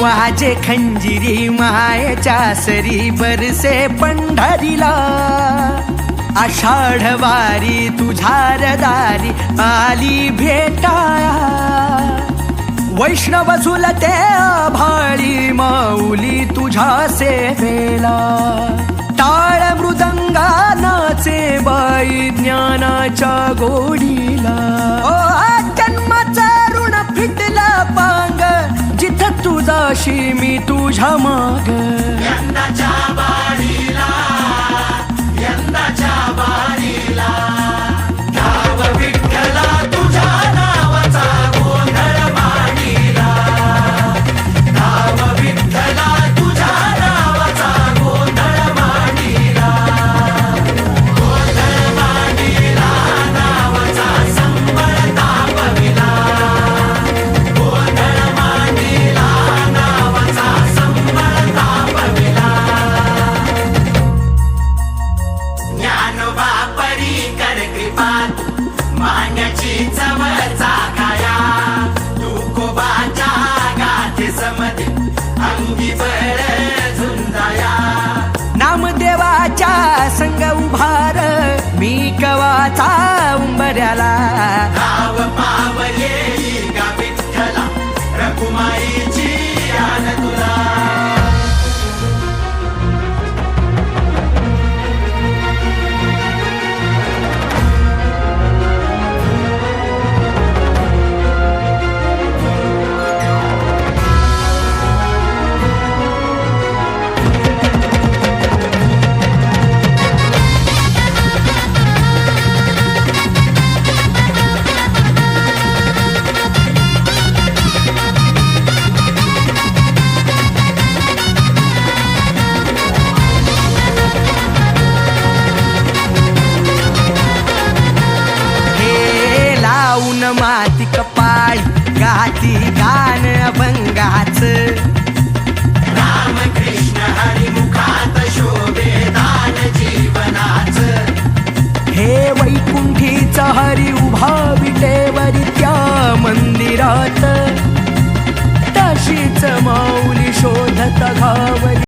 वाजे खंजिरी मायेच्या सरी बरसे पंढरीला. आषाढ वारी तुझ्या आली भेटाया. वैष्णव झुलते भाळी माऊली तुझ्या सेवेला. टाळ मृदंगानाचे बाई ज्ञानाच्या गोडीला. ओ तुझाशी मी तुझ्या माग. ज्ञानोबा कृपात मान्याची चवचा काया तुकोबाच्या गाथे समते अंगी बळ झुंजाया नामदेवाच्या संग उभार मी कवाचा उंबऱ्याला माती कपाळी गाती गाण अभंगाच. राम कृष्ण हरी मुखात शोभे दान जीवनाच. हे वैकुंठीच हरी उभा विटेवरी त्या मंदिरात. तशीच माऊली शोधत घावली